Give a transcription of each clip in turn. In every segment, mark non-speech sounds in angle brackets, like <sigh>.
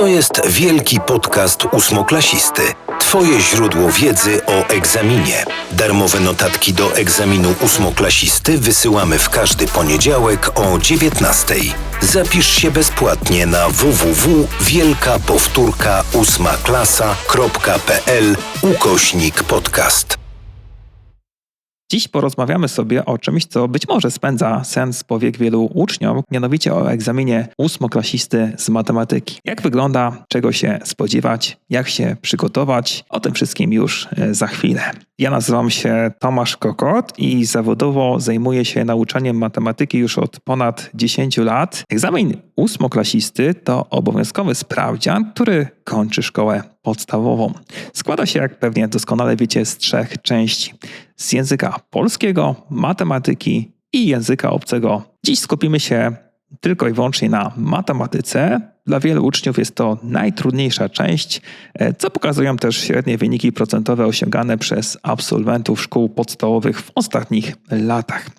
To jest wielki podcast ósmoklasisty. Twoje źródło wiedzy o egzaminie. Darmowe notatki do egzaminu ósmoklasisty wysyłamy w każdy poniedziałek o 19. Zapisz się bezpłatnie na www.wielkapowtórka ósmaklasa.pl ukośnik podcast. Dziś porozmawiamy sobie o czymś, co być może spędza sens powiek wielu uczniom, mianowicie o egzaminie ósmoklasisty z matematyki. Jak wygląda, czego się spodziewać, jak się przygotować, o tym wszystkim już e, za chwilę. Ja nazywam się Tomasz Kokot i zawodowo zajmuję się nauczaniem matematyki już od ponad 10 lat. Egzamin ósmoklasisty to obowiązkowy sprawdzian, który kończy szkołę podstawową. Składa się, jak pewnie doskonale wiecie, z trzech części: z języka polskiego, matematyki i języka obcego. Dziś skupimy się tylko i wyłącznie na matematyce. Dla wielu uczniów jest to najtrudniejsza część, e, co pokazują też średnie wyniki procentowe osiągane przez absolwentów szkół podstawowych w ostatnich latach.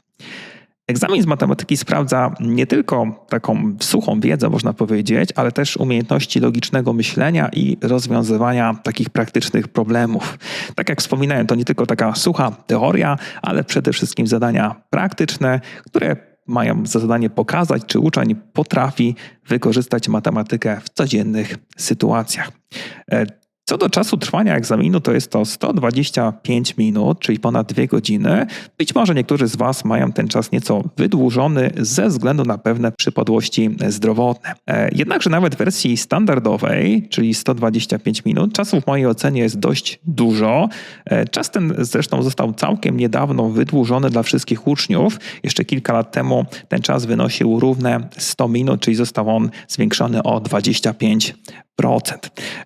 Egzamin z matematyki sprawdza nie tylko taką suchą wiedzę, można powiedzieć, ale też umiejętności logicznego myślenia i rozwiązywania takich praktycznych problemów. Tak jak wspominałem, to nie tylko taka sucha teoria, ale przede wszystkim zadania praktyczne, które mają za zadanie pokazać, czy uczeń potrafi wykorzystać matematykę w codziennych sytuacjach. Co do czasu trwania egzaminu, to jest to 125 minut, czyli ponad dwie godziny. Być może niektórzy z Was mają ten czas nieco wydłużony ze względu na pewne przypadłości zdrowotne. E, jednakże nawet w wersji standardowej, czyli 125 minut, czasu w mojej ocenie jest dość dużo. E, czas ten zresztą został całkiem niedawno wydłużony dla wszystkich uczniów. Jeszcze kilka lat temu ten czas wynosił równe 100 minut, czyli został on zwiększony o 25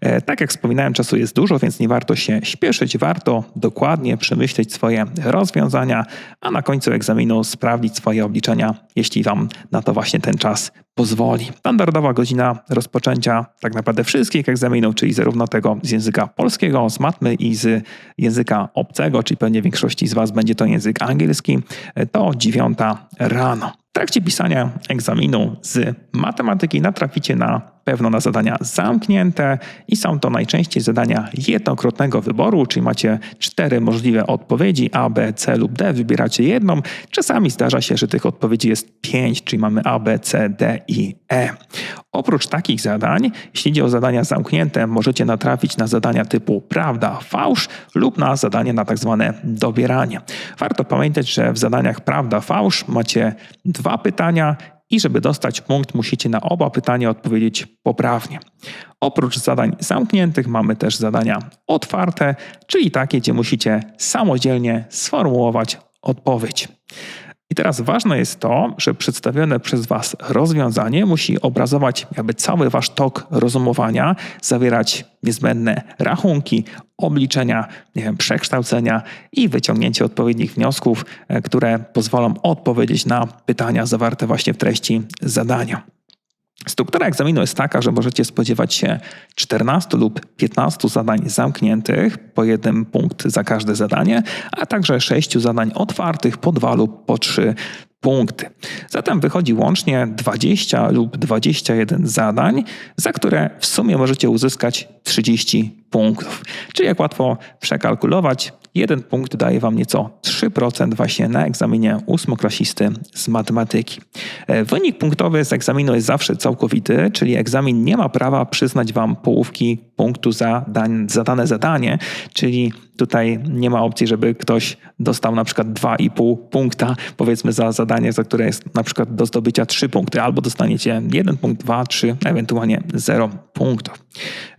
E, tak jak wspominałem, czasu jest dużo, więc nie warto się śpieszyć, warto dokładnie przemyśleć swoje rozwiązania, a na końcu egzaminu sprawdzić swoje obliczenia, jeśli Wam na to właśnie ten czas pozwoli. Standardowa godzina rozpoczęcia tak naprawdę wszystkich egzaminów, czyli zarówno tego z języka polskiego, z matmy i z języka obcego, czyli pewnie większości z Was będzie to język angielski, to dziewiąta rano. W trakcie pisania egzaminu z matematyki natraficie na pewno na zadania zamknięte i są to najczęściej zadania jednokrotnego wyboru, czyli macie cztery możliwe odpowiedzi A, B, C lub D, wybieracie jedną. Czasami zdarza się, że tych odpowiedzi jest pięć, czyli mamy A, B, C, D i E. Oprócz takich zadań, jeśli idzie o zadania zamknięte, możecie natrafić na zadania typu prawda, fałsz lub na zadanie na tak zwane dobieranie. Warto pamiętać, że w zadaniach prawda, fałsz macie dwa pytania i żeby dostać punkt, musicie na oba pytania odpowiedzieć poprawnie. Oprócz zadań zamkniętych mamy też zadania otwarte, czyli takie, gdzie musicie samodzielnie sformułować odpowiedź. I teraz ważne jest to, że przedstawione przez Was rozwiązanie musi obrazować jakby cały Wasz tok rozumowania, zawierać niezbędne rachunki, obliczenia, nie wiem, przekształcenia i wyciągnięcie odpowiednich wniosków, e, które pozwolą odpowiedzieć na pytania zawarte właśnie w treści zadania. Struktura egzaminu jest taka, że możecie spodziewać się 14 lub 15 zadań zamkniętych, po jednym punkt za każde zadanie, a także 6 zadań otwartych po dwa lub po trzy punkty. Zatem wychodzi łącznie 20 lub 21 zadań, za które w sumie możecie uzyskać 30 punktów. Czyli jak łatwo przekalkulować, jeden punkt daje Wam nieco 3% właśnie na egzaminie ósmoklasisty z matematyki. E, wynik punktowy z egzaminu jest zawsze całkowity, czyli egzamin nie ma prawa przyznać Wam połówki punktu za, za dane zadanie, czyli tutaj nie ma opcji, żeby ktoś dostał na przykład 2,5 punkta, powiedzmy za zadanie, za które jest na przykład do zdobycia 3 punkty, albo dostaniecie 1 punkt, 2, 3, ewentualnie 0 punktów.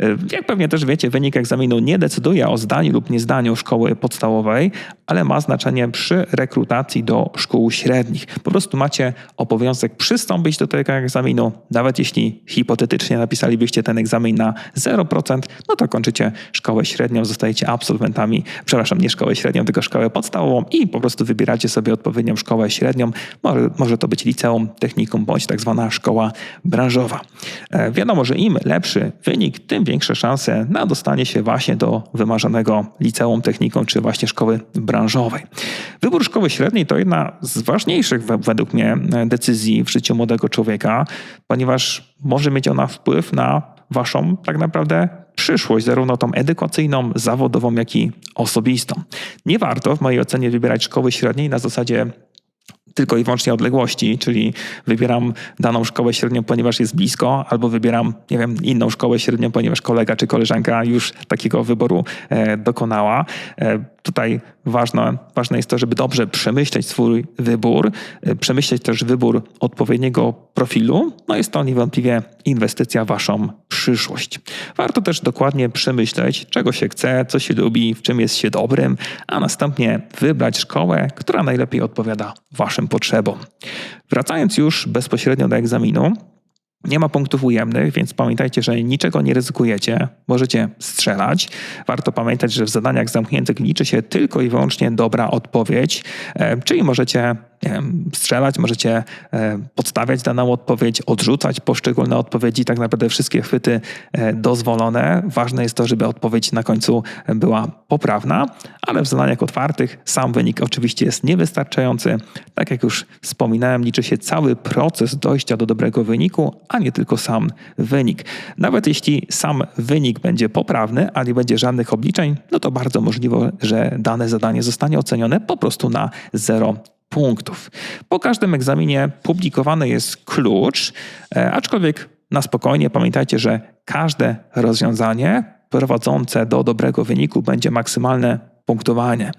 E, jak pewnie też wiecie, wynik egzaminu nie decyduje o zdaniu lub niezdaniu szkoły podstawowej, ale ma znaczenie przy rekrutacji do szkół średnich. Po prostu macie obowiązek przystąpić do tego egzaminu, nawet jeśli hipotetycznie napisalibyście ten egzamin na 0%, no to kończycie szkołę średnią, zostajecie absolwentami, przepraszam, nie szkołę średnią, tylko szkołę podstawową i po prostu wybieracie sobie odpowiednią szkołę średnią. Może, może to być liceum, technikum bądź tak zwana szkoła branżowa. E, wiadomo, że im lepszy wynik, tym większe szanse na dostanie się właśnie do wymarzonego liceum, technikum czy właśnie szkoły branżowej. Wybór szkoły średniej to jedna z ważniejszych według mnie decyzji w życiu młodego człowieka, ponieważ może mieć ona wpływ na waszą tak naprawdę przyszłość, zarówno tą edukacyjną, zawodową, jak i osobistą. Nie warto w mojej ocenie wybierać szkoły średniej na zasadzie tylko i wyłącznie odległości, czyli wybieram daną szkołę średnią, ponieważ jest blisko, albo wybieram, nie wiem, inną szkołę średnią, ponieważ kolega czy koleżanka już takiego wyboru e, dokonała. E, tutaj ważne, ważne jest to, żeby dobrze przemyśleć swój wybór, e, przemyśleć też wybór odpowiedniego profilu. No jest to niewątpliwie inwestycja waszą przyszłość. Warto też dokładnie przemyśleć, czego się chce, co się lubi, w czym jest się dobrym, a następnie wybrać szkołę, która najlepiej odpowiada waszym potrzebom. Wracając już bezpośrednio do egzaminu, nie ma punktów ujemnych, więc pamiętajcie, że niczego nie ryzykujecie. Możecie strzelać. Warto pamiętać, że w zadaniach zamkniętych liczy się tylko i wyłącznie dobra odpowiedź, e, czyli możecie strzelać, możecie e, podstawiać daną odpowiedź, odrzucać poszczególne odpowiedzi, tak naprawdę wszystkie chwyty e, dozwolone. Ważne jest to, żeby odpowiedź na końcu była poprawna, ale w zadaniach otwartych sam wynik oczywiście jest niewystarczający. Tak jak już wspominałem, liczy się cały proces dojścia do dobrego wyniku, a nie tylko sam wynik. Nawet jeśli sam wynik będzie poprawny, a nie będzie żadnych obliczeń, no to bardzo możliwe, że dane zadanie zostanie ocenione po prostu na 0 punktów. Po każdym egzaminie publikowany jest klucz, e, aczkolwiek na spokojnie pamiętajcie, że każde rozwiązanie prowadzące do dobrego wyniku będzie maksymalne punktowanie.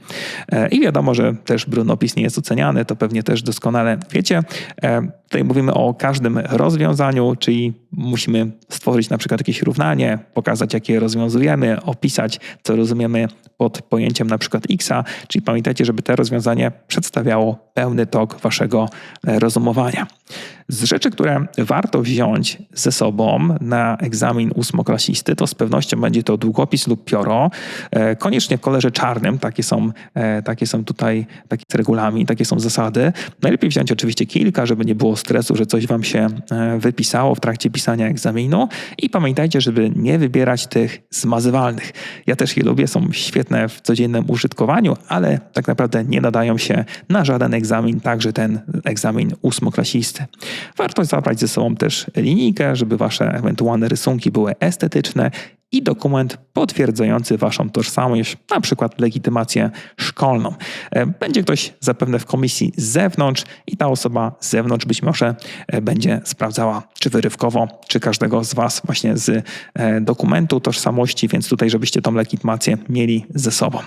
E, I wiadomo, że też brunopis nie jest oceniany, to pewnie też doskonale wiecie. E, tutaj mówimy o każdym rozwiązaniu, czyli musimy stworzyć na przykład jakieś równanie, pokazać, jakie rozwiązujemy, opisać, co rozumiemy pod pojęciem na przykład x, czyli pamiętajcie, żeby to rozwiązanie przedstawiało pełny tok waszego e, rozumowania. Z rzeczy, które warto wziąć ze sobą na egzamin ósmoklasisty, to z pewnością będzie to długopis lub pioro, koniecznie w kolorze czarnym, takie są, e, takie są tutaj, taki jest regulamin, takie są zasady. Najlepiej wziąć oczywiście kilka, żeby nie było stresu, że coś wam się e, wypisało w trakcie pisania egzaminu i pamiętajcie, żeby nie wybierać tych zmazywalnych. Ja też je lubię, są świetne w codziennym użytkowaniu, ale tak naprawdę nie nadają się na żaden egzamin, także ten egzamin ósmoklasisty. Warto zabrać ze sobą też linijkę, żeby wasze ewentualne rysunki były estetyczne i dokument potwierdzający Waszą tożsamość, na przykład legitymację szkolną. E, będzie ktoś zapewne w komisji z zewnątrz i ta osoba z zewnątrz być może e, będzie sprawdzała, czy wyrywkowo, czy każdego z Was właśnie z e, dokumentu tożsamości, więc tutaj, żebyście tą legitymację mieli ze sobą.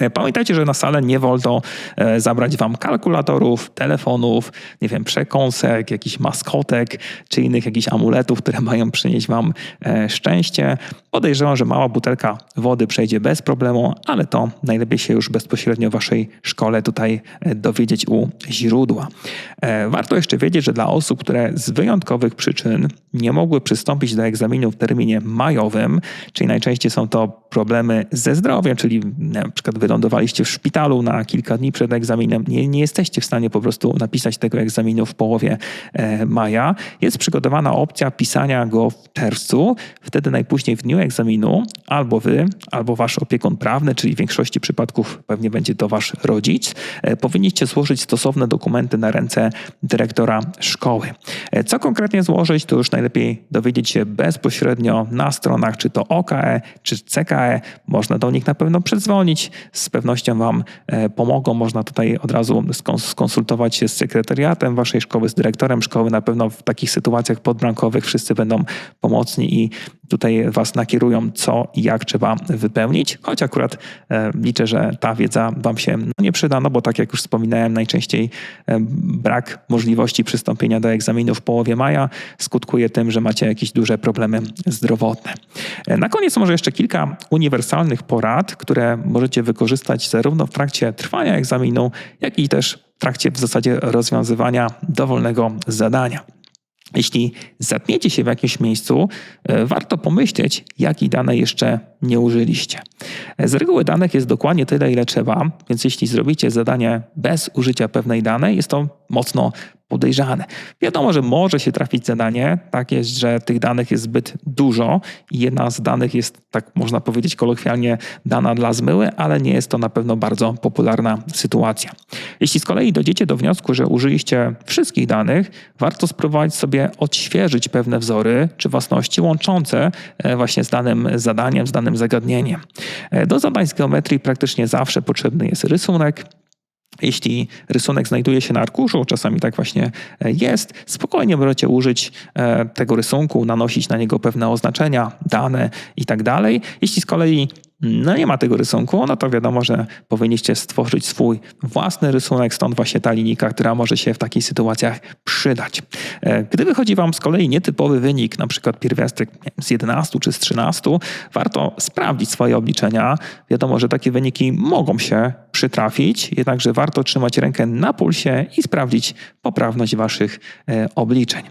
E, pamiętajcie, że na salę nie wolno e, zabrać wam kalkulatorów, telefonów, nie wiem, przekąsek, jakichś maskotek czy innych jakichś amuletów, które <laughs> mają przynieść wam e, szczęście. Podejrzewam, że mała butelka wody przejdzie bez problemu, ale to najlepiej się już bezpośrednio w waszej szkole tutaj dowiedzieć u źródła. Warto jeszcze wiedzieć, że dla osób, które z wyjątkowych przyczyn nie mogły przystąpić do egzaminu w terminie majowym, czyli najczęściej są to problemy ze zdrowiem, czyli na przykład wylądowaliście w szpitalu na kilka dni przed egzaminem, nie, nie jesteście w stanie po prostu napisać tego egzaminu w połowie e, maja, jest przygotowana opcja pisania go w czerwcu, wtedy najpóźniej w dniu egzaminu albo wy, albo wasz opiekun prawny, czyli w większości przypadków pewnie będzie to wasz rodzic, e, powinniście złożyć stosowne dokumenty na ręce dyrektora szkoły. E, co konkretnie złożyć, to już najlepiej dowiedzieć się bezpośrednio na stronach, czy to OKE, czy CKE. Można do nich na pewno przedzwonić, z pewnością Wam e, pomogą. Można tutaj od razu skonsultować się z sekretariatem Waszej szkoły, z dyrektorem szkoły. Na pewno w takich sytuacjach podbrankowych wszyscy będą pomocni i tutaj Was nakierują, co i jak trzeba wypełnić. Choć akurat e, liczę, że ta wiedza Wam się nie przyda, no bo tak jak już wspominałem, najczęściej e, brak możliwości przystąpienia do egzaminu w połowie maja skutkuje tym, że macie jakieś duże problemy zdrowotne. Na koniec może jeszcze kilka uniwersalnych porad, które możecie wykorzystać zarówno w trakcie trwania egzaminu, jak i też w trakcie w zasadzie rozwiązywania dowolnego zadania. Jeśli zatniecie się w jakimś miejscu, e, warto pomyśleć, jakich danej jeszcze nie użyliście. Z reguły danych jest dokładnie tyle, ile trzeba, więc jeśli zrobicie zadanie bez użycia pewnej danej, jest to mocno podejrzane. Wiadomo, że może się trafić zadanie, tak jest, że tych danych jest zbyt dużo i jedna z danych jest, tak można powiedzieć kolokwialnie, dana dla zmyły, ale nie jest to na pewno bardzo popularna sytuacja. Jeśli z kolei dojdziecie do wniosku, że użyliście wszystkich danych, warto spróbować sobie odświeżyć pewne wzory czy własności łączące e, właśnie z danym zadaniem, z danym zagadnieniem. E, Do zadań z geometrii praktycznie zawsze potrzebny jest rysunek. Jeśli rysunek znajduje się na arkuszu, czasami tak właśnie e, jest, spokojnie możecie użyć e, tego rysunku, nanosić na niego pewne oznaczenia, dane i tak. Jeśli z kolei no nie ma tego rysunku, no to wiadomo, że powinniście stworzyć swój własny rysunek, stąd właśnie ta linijka, która może się w takich sytuacjach przydać. E, Gdy wychodzi Wam z kolei nietypowy wynik, na przykład pierwiastek z 11 czy z 13, warto sprawdzić swoje obliczenia. Wiadomo, że takie wyniki mogą się przytrafić, jednakże warto trzymać rękę na pulsie i sprawdzić poprawność Waszych e, obliczeń.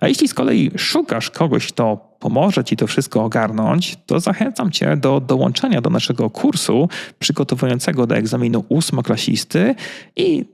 A jeśli z kolei szukasz kogoś, kto pomoże Ci to wszystko ogarnąć, to zachęcam Cię do dołączenia do naszego kursu przygotowującego do egzaminu ósmoklasisty i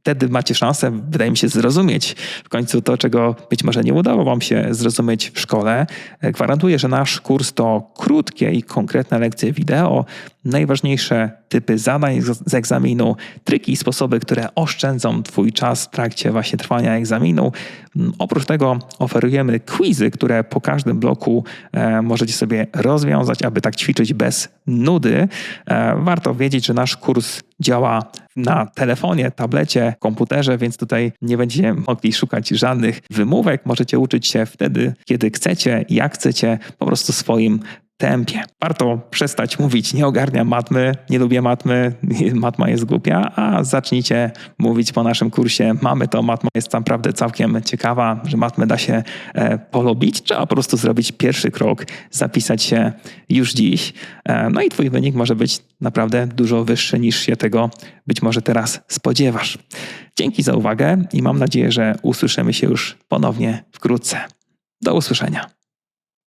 wtedy macie szansę, wydaje mi się, zrozumieć w końcu to, czego być może nie udało Wam się zrozumieć w szkole. Gwarantuję, że nasz kurs to krótkie i konkretne lekcje wideo, najważniejsze typy zadań z egzaminu, triki i sposoby, które oszczędzą Twój czas w trakcie właśnie trwania egzaminu. Mm, Oprócz tego oferujemy quizy, które po każdym bloku e, możecie sobie rozwiązać, aby tak ćwiczyć bez nudy. E, warto wiedzieć, że nasz kurs działa na telefonie, tablecie, komputerze, więc tutaj nie będziecie mogli szukać żadnych wymówek. Możecie uczyć się wtedy, kiedy chcecie, jak chcecie, po prostu swoim tempie. Warto przestać mówić, nie ogarniam matmy, nie lubię matmy, <laughs> matma jest głupia, a zacznijcie mówić po naszym kursie, mamy to, matma jest naprawdę całkiem ciekawa, że matmę da się e, polubić, trzeba po prostu zrobić pierwszy krok, zapisać się już dziś, e, no i twój wynik może być naprawdę dużo wyższy niż się tego być może teraz spodziewasz. Dzięki za uwagę i mam nadzieję, że usłyszymy się już ponownie wkrótce. Do usłyszenia.